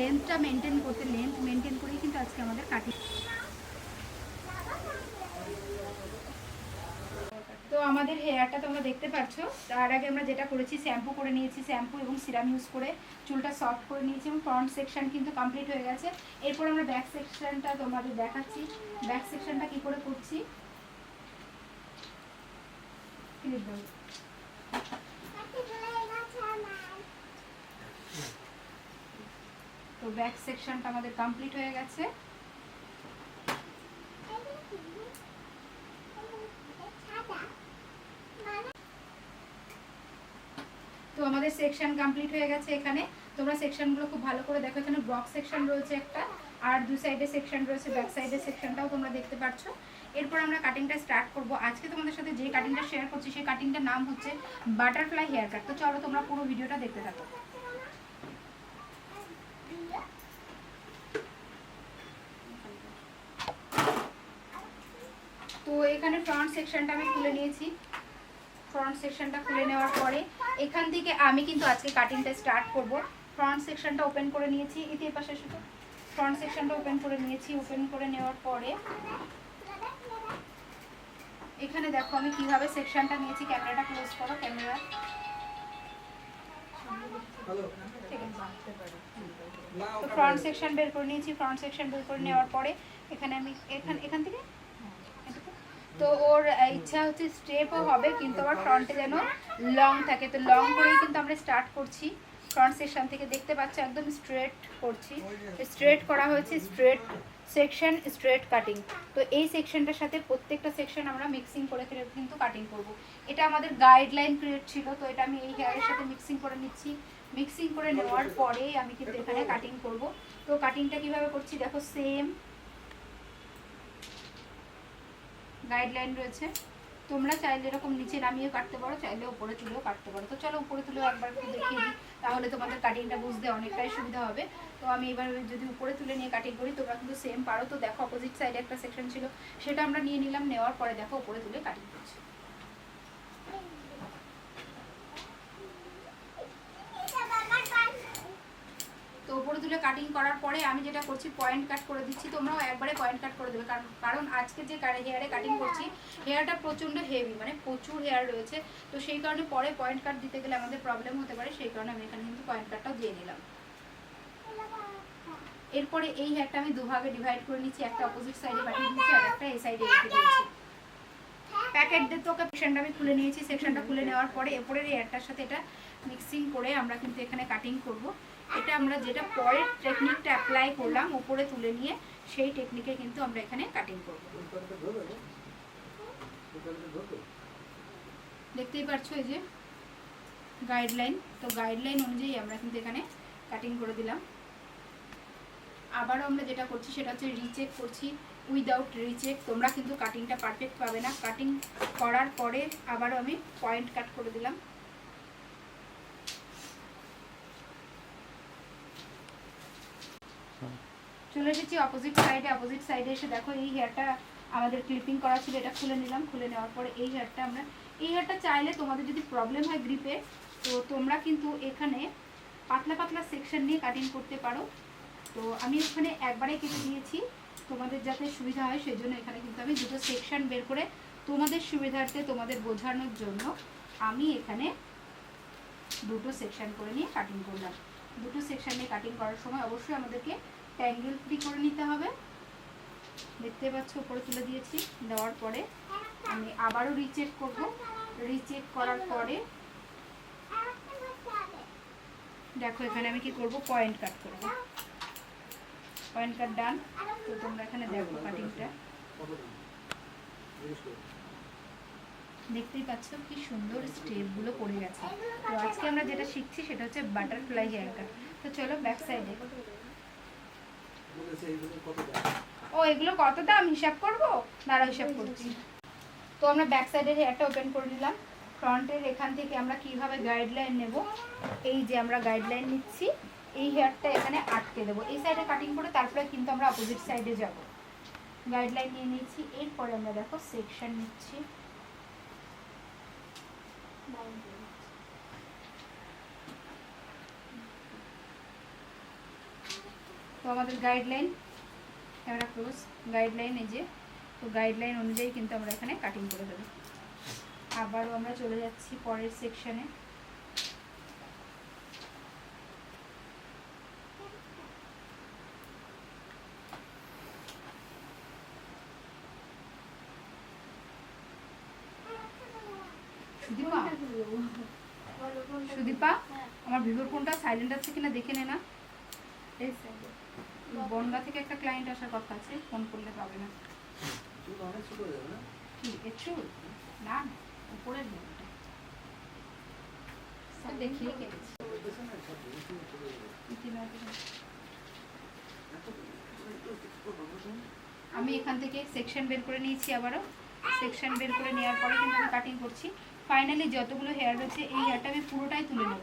লেন্থটা maintain করতে length maintain করেই কিন্তু আজকে আমাদের কাটি তো আমাদের হেয়ারটা তোমরা দেখতে পাচ্ছ তার আগে আমরা যেটা করেছি শ্যাম্পু করে নিয়েছি। শ্যাম্পু এবং সিরাম ইউজ করে চুলটা সফট করে নিয়েছি এবং ফ্রন্ট সেকশন কিন্তু কমপ্লিট হয়ে গেছে। এরপর আমরা ব্যাক সেকশনটা তোমাদের দেখাচ্ছি। ব্যাক সেকশনটা কি করে করছি ক্লিপ দাও। তো ব্যাক সেকশনটা আমাদের কমপ্লিট হয়ে গেছে। তো আমাদের সেকশন কমপ্লিট হয়ে গেছে এখানে। তোমরা সেকশনগুলো খুব ভালো করে দেখো। এখানে ব্লক সেকশন রয়েছে একটা, আর দু সাইডে সেকশন রয়েছে ব্যাক সাইডে সেকশনটাও তোমরা দেখতে পাচ্ছ এরপর আমরা কাটিংটা স্টার্ট করব। আজকে তোমাদের সাথে যে কাটিংটা শেয়ার করছি, সেই কাটিংটার নাম হচ্ছে বাটারফ্লাই হেয়ার কাট তো চলো তোমরা পুরো ভিডিওটা দেখতে থাকো। এখানে ফ্রন্ট সেকশনটা আমি খুলে নিয়েছি। ফ্রন্ট সেকশনটা খুলে নেওয়ার পরে এখান থেকে আমি কিন্তু আজকে কাটিংটা স্টার্ট করব। ফ্রন্ট সেকশনটা ওপেন করে নিয়েছি। ইতি পাশে শুধু ফ্রন্ট সেকশনটা ওপেন করে নিয়েছি। ওপেন করে নেওয়ার পরে এখানে দেখো আমি কীভাবে সেকশনটা নিয়েছি। ক্যামেরাটা ক্লোজ করো ক্যামেরা তো ফ্রন্ট সেকশন বের করে নিয়েছি। ফ্রন্ট সেকশন বের করে নেওয়ার পরে এখানে আমি এখান এখান থেকে তো ওর ইচ্ছা হচ্ছে স্টেপও হবে, কিন্তু আবার ফ্রন্টে যেন লং থাকে। তো লং করেই কিন্তু আমরা স্টার্ট করছি। ফ্রন্ট সেকশন থেকে দেখতে পাচ্ছ, একদম স্ট্রেট করছি। স্ট্রেট করা হয়েছে স্ট্রেট সেকশন স্ট্রেট কাটিং তো এই সেকশনটার সাথে প্রত্যেকটা সেকশন আমরা মিক্সিং করে করে কিন্তু কাটিং করব। এটা আমাদের গাইডলাইন ক্রিয়েট ছিল, তো এটা আমি এই হেয়ারের সাথে মিক্সিং করে নিচ্ছি। মিক্সিং করে নেওয়ার পরেই আমি কিন্তু এখানে কাটিং করব। তো কাটিংটা কীভাবে করছি, দেখো সেম গাইডলাইন রয়েছে। তোমরা চাইলে এরকম নিচে নামিয়ে কাটতে পারো, চাইলে উপরে তুলেও কাটতে পারো। তো চলো উপরে তুলেও একবার একটু দেখিয়ে দিই, তাহলে তোমাদের কাটিংটা বুঝতে অনেকটাই সুবিধা হবে। তো আমি এবার যদি উপরে তুলে নিয়ে কাটিং করি, তোমরা কিন্তু সেম পারো। তো দেখো অপোজিট সাইডে একটা সেকশন ছিল, সেটা আমরা নিয়ে নিলাম, নেওয়ার পরে দেখো উপরে তুলে কাটিং করছি তো উপরে তুলে কাটিং করার পরে আমি যেটা করছি পয়েন্ট কাট করে দিচ্ছি। তোমরাও একবারে পয়েন্ট কাট করে দেবে। কারণ কারণ আজকে যে হেয়ারে কাটিং করছি হেয়ারটা প্রচণ্ড হেভি মানে প্রচুর হেয়ার রয়েছে। তো সেই কারণে পরে পয়েন্ট কাট দিতে গেলে আমাদের প্রবলেম হতে পারে। সেই কারণে আমি এখানে কিন্তু পয়েন্ট কাটটাও দিয়ে নিলাম এরপরে এই হেয়ারটা আমি দুভাগে ডিভাইড করে নিচ্ছি। একটা অপোজিট সাইডে পাঠিয়ে দিচ্ছি আর একটা এই সাইডে রেখে দিয়েছি প্যাকেট দিয়ে তোকে সেকশনটা আমি খুলে নিয়েছি। সেকশনটা খুলে নেওয়ার পরে এরপরের হেয়ারটার সাথে এটা মিক্সিং করে আমরা কিন্তু এখানে কাটিং করব। এটা আমরা যেটা পরের টেকনিকটা অ্যাপ্লাই করলাম, উপরে তুলে নিয়ে সেই টেকনিকে কিন্তু আমরা এখানে কাটিং করব। দেখতেই পাচ্ছ এই যে গাইডলাইন তো গাইডলাইন অনুযায়ী আমরা কিন্তু এখানে কাটিং করে দিলাম। আবারও আমরা যেটা করছি সেটা হচ্ছে রিচেক করছি। উইদাউট রিচেক তোমরা কিন্তু কাটিংটা পারফেক্ট পাবে না। কাটিং করার পরে আবারও আমি পয়েন্ট কাট করে দিলাম। চলে এসেছি অপোজিট সাইডে অপোজিট সাইডে এসে দেখো এই হেয়ারটা আমাদের ক্লিপিং করা ছিল, এটা খুলে নিলাম, খুলে নেওয়ার পরে এই হেয়ারটা আমরা, এই হেয়ারটা চাইলে তোমাদের যদি প্রবলেম হয় গ্রিপে তো তোমরা কিন্তু এখানে পাতলা পাতলা সেকশন নিয়ে কাটিং করতে পারো। তো আমি এখানে একবারে কেটে দিয়েছি তোমাদের যাতে সুবিধা হয় সেই জন্য এখানে কিন্তু আমি দুটো সেকশন বের করে তোমাদের সুবিধার্থে তোমাদের বোঝানোর জন্য আমি এখানে দুটো সেকশন করে নিয়ে কাটিং করলাম। দুটো সেকশন নিয়ে কাটিং করার সময় অবশ্যই আমাদেরকে ট্যাঙ্গেল ফ্রি করে নিতে হবে। দেখতে পাচ্ছ, উপরে তুলে দিয়েছি। দেওয়ার পরে আমি আবারও রিচেক করব। রিচেক করার পরে দেখো, এখানে আমি কি করব? পয়েন্ট কাট করব। পয়েন্ট কাট ডান তো তোমরা এখানে দেখো কাটিংটা দেখতেই পাচ্ছ কি সুন্দর স্টেপগুলো পড়ে গেছে। তো আজকে আমরা যেটা শিখছি সেটা হচ্ছে বাটারফ্লাই হেয়ার কাট তো চলো ব্যাক সাইডে ও এগুলো কত দাম? হিসাব করব? দাঁড়া হিসাব করছি। তো আমরা ব্যাক সাইডের হেয়ারটা ওপেন করে নিলাম। ফ্রন্টের এখান থেকে আমরা কীভাবে গাইডলাইন নেব? এই যে আমরা গাইডলাইন নিচ্ছি এই হেয়ারটা এখানে আটকে দেবো। এই সাইডে কাটিং করে তারপরে কিন্তু আমরা অপোজিট সাইডে যাব। গাইডলাইন নিয়ে নিয়েছি এরপরে আমরা দেখো সেকশন নিচ্ছি। তো আমাদের গাইডলাইন ক্যামেরা ক্লোজ গাইডলাইন এই যে, তো গাইডলাইন অনুযায়ী কিন্তু আমরা এখানে কাটিং করে দেবো। আবারও আমরা চলে যাচ্ছি পরের সেকশনে সুদীপা? আমার ভিভোর ফোনটা সাইলেন্ট আছে কিনা দেখে নে না। বনগা থেকে একটা ক্লায়েন্ট আসার কথা আছে ফোন করলে পাবে না। কি না না, উপরের দেখিয়ে কেটেছি। আমি এখান থেকে সেকশন বের করে নিয়েছি আবারও। সেকশন বের করে নেওয়ার পরে কিন্তু আমি কাটিং করছি। ফাইনালি যতগুলো হেয়ার রয়েছে এই হেয়ারটা আমি পুরোটাই তুলে নেব?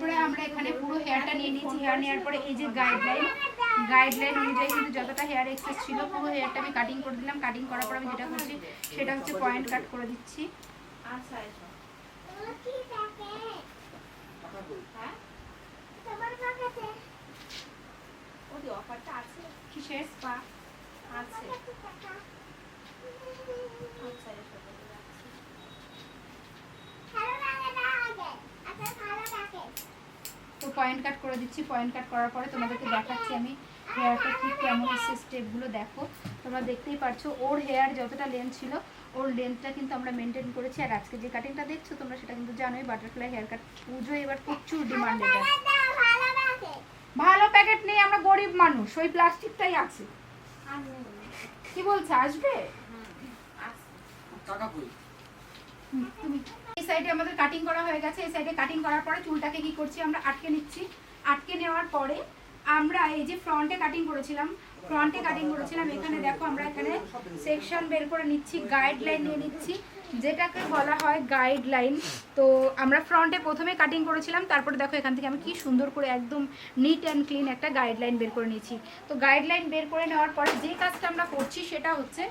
তারপরে আমরা এখানে পুরো হেয়ারটা নিয়ে নিয়েছি। হেয়ার নেওয়ার পরে এই যে গাইডলাইন গাইডলাইন অনুযায়ী কিন্তু যতটা হেয়ার এক্সেস ছিল পুরো হেয়ারটা আমি কাটিং করে দিলাম। কাটিং করার পর আমি যেটা করছি সেটা হচ্ছে পয়েন্ট কাট করে দিচ্ছি। কিসের আচ্ছা, তো পয়েন্ট কাট করে দিচ্ছি পয়েন্ট কাট করার পরে তোমাদেরকে দেখাচ্ছি আমি হেয়ারটা ঠিক কেমন এসছে স্টেপগুলো দেখো। তোমরা দেখতেই পারছ ওর হেয়ার যতটা লেন্থ ছিল ওর লেন্থটা কিন্তু আমরা মেনটেন করেছি। আর আজকে যে কাটিংটা দেখছ তোমরা সেটা কিন্তু জানোই বাটারফ্লাই হেয়ার কাট পুজো এবার প্রচুর ডিমান্ড এটা ভালো প্যাকেট নেই আমরা গরিব মানুষ ওই প্লাস্টিকটাই আছে। কি বলছে আসবে? টাকা কই? তুমি এই সাইডে আমাদের কাটিং করা হয়ে গেছে। এই সাইডে কাটিং করার পরে চুলটাকে কি করছি আমরা, আটকে নিচ্ছি। আটকে নেওয়ার পরে আমরা এই যে ফ্রন্টে কাটিং করেছিলাম ফ্রন্টে কাটিং করেছিলাম, এখানে দেখো আমরা এখানে সেকশন বের করে নিচ্ছি গাইডলাইন নিয়ে নিচ্ছি, যেটাকে বলা হয় গাইডলাইন তো আমরা ফ্রন্টে প্রথমে কাটিং করেছিলাম, তারপরে দেখো এখান থেকে আমি কি সুন্দর করে একদম নিট অ্যান্ড ক্লিন একটা গাইডলাইন বের করে নিয়েছি। তো গাইডলাইন বের করে নেওয়ার পরে যে কাজটা আমরা করছি সেটা হচ্ছে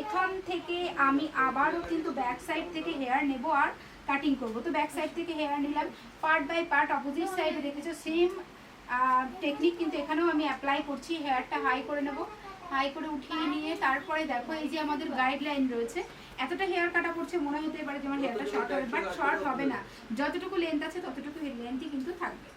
এখান থেকে আমি আবারও কিন্তু ব্যাক সাইড থেকে হেয়ার নেব আর কাটিং করব। তো ব্যাক সাইড থেকে হেয়ার নিলাম। পার্ট বাই পার্ট অপোজিট সাইডে দেখেছ সেম টেকনিক কিন্তু এখানেও আমি অ্যাপ্লাই করছি। হেয়ারটা হাই করে নেব। হাই করে উঠিয়ে নিয়ে তারপরে দেখো, এই যে আমাদের গাইডলাইন রয়েছে। এতটা হেয়ার কাটা পড়ছে মনে হতে পারে যে আমার হেয়ারটা শর্ট হবে বাট শর্ট হবে না। যতটুকু লেন্থ আছে ততটুকু লেন্থই কিন্তু থাকবে।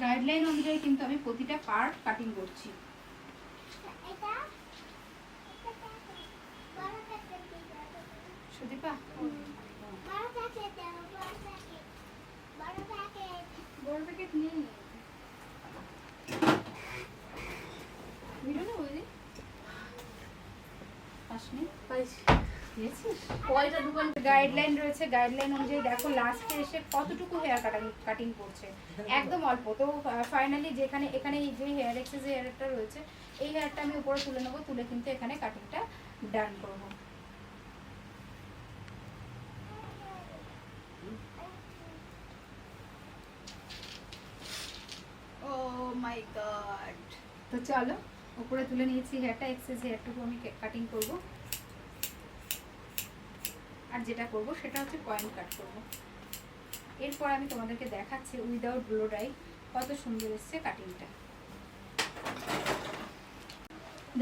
গাইডলাইন অনুযায়ী কিন্তু আমি প্রতিটা পার্ট কাটিং করছি। সুদীপা? প্যাকেট নেই দোকান গাইডলাইন রয়েছে গাইডলাইন অনুযায়ী দেখো লাস্টে এসে কতটুকু হেয়ার কাটিং কাটিং করছে? একদম অল্প। তো ফাইনালি যেখানে এখানে এই যে হেয়ার এক্সেস হেয়ারটা রয়েছে এই হেয়ারটা আমি উপরে তুলে নেব তুলে কিন্তু এখানে কাটিংটা ডান করব। ও মাই গড তো চলো উপরে তুলে নিয়েছি হেয়ারটা এক্সেস হেয়ারটুকু আমি কাটিং করব। আর যেটা করব সেটা হচ্ছে পয়েন্ট কাট করব। এরপর আমি তোমাদেরকে দেখাচ্ছি উইদাউট ব্লো ড্রাই কত সুন্দর এসছে কাটিংটা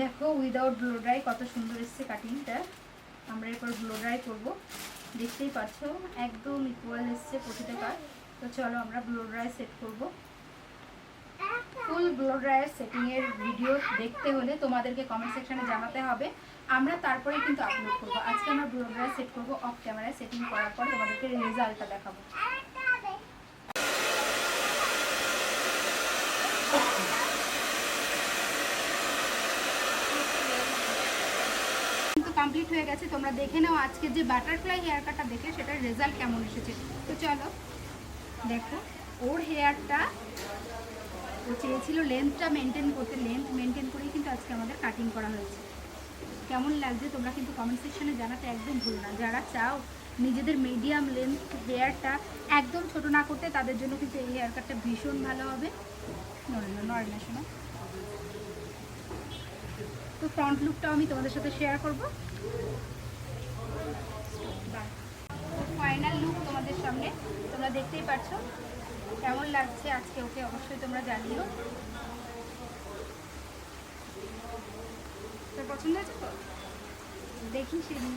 দেখো উইদাউট ব্লো ড্রাই কত সুন্দর এসছে কাটিংটা আমরা এরপর ব্লো ড্রাই করব। দেখতেই পাচ্ছ, একদম ইকুয়াল এসছে প্রতিটা কাজ তো চলো আমরা ব্লো ড্রাই সেট করব। ফুল ব্লো ড্রায়ার সেটিং এর ভিডিও দেখতে হলে তোমাদেরকে কমেন্ট সেকশনে জানাতে হবে। আমরা তারপরে কিন্তু আপলোড করব। আজকে আমরা ব্লো ড্রায়ার সেট করব অফ ক্যামেরায় সেটিং করার পর তোমাদেরকে রেজাল্টটা দেখাবো। কমপ্লিট হয়ে গেছে। তোমরা দেখে নাও আজকে যে বাটারফ্লাই হেয়ার কাটটা দেখে সেটার রেজাল্ট কেমন এসেছে। তো চলো, দেখো, ওর হেয়ারটা ও চেয়েছিল লেন্থটা মেনটেন করতে লেন্থ মেনটেন করেই কিন্তু আজকে আমাদের কাটিং করা হয়েছে। কেমন লাগছে তোমরা কিন্তু কমেন্ট সেকশনে জানাতে একদম ভুলো না। যারা চাও নিজেদের মিডিয়াম লেন্থ হেয়ারটা একদম ছোট না করতে, তাদের জন্য কিন্তু এই হেয়ার কাটটা ভীষণ ভালো হবে। নড়ে না নড়ে তো ফ্রন্ট লুকটাও আমি তোমাদের সাথে শেয়ার করব। ফাইনাল লুক তোমাদের সামনে, তোমরা দেখতেই পাচ্ছ কেমন লাগছে আজকে ওকে অবশ্যই তোমরা জানিও। তোর পছন্দ হয়েছে তো? দেখি সেদিন।